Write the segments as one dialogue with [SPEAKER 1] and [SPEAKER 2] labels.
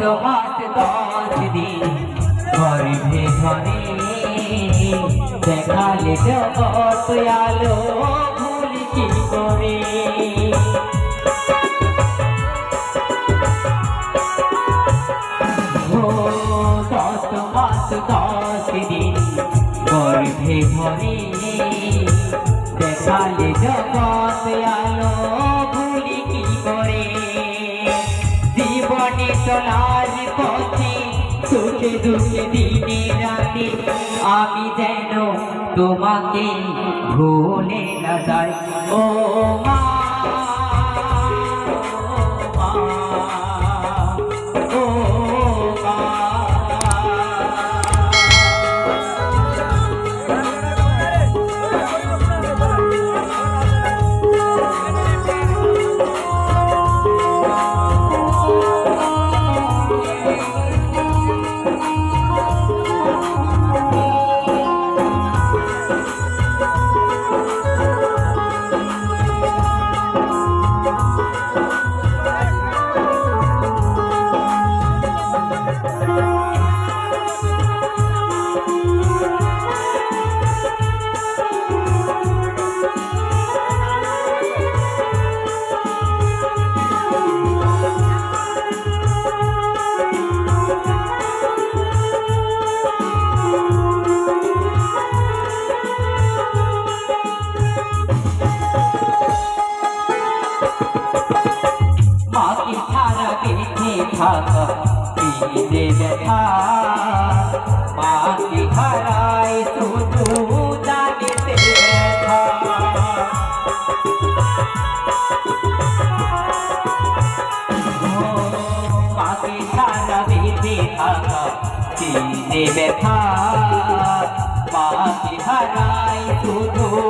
[SPEAKER 1] মাস দশ দিন গর্ভে ধরে দেখালে জগৎ আলো ভুল কি করে দশ দেখালে জগৎ আলো। চলার পথে সুখে দুঃখে দিনে রাতে আমি যেন তোমাকে ভুলে না যাই। ও মা থাকা দিনে ব্যথা মাকে হারায় শুধু জানিতে ব্যথা। মাকে ছাড়া বেঁচে থাকা দিনে ব্যথা মাকে হারায় শুধু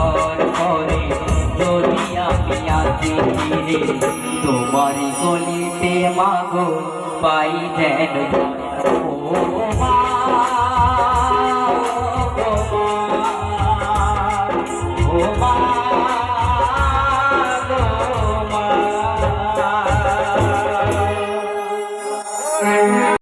[SPEAKER 1] বছর পরে যদি আমি আসি ফিরে তোমার গলিতে মাগো পাই যেন। ও মা!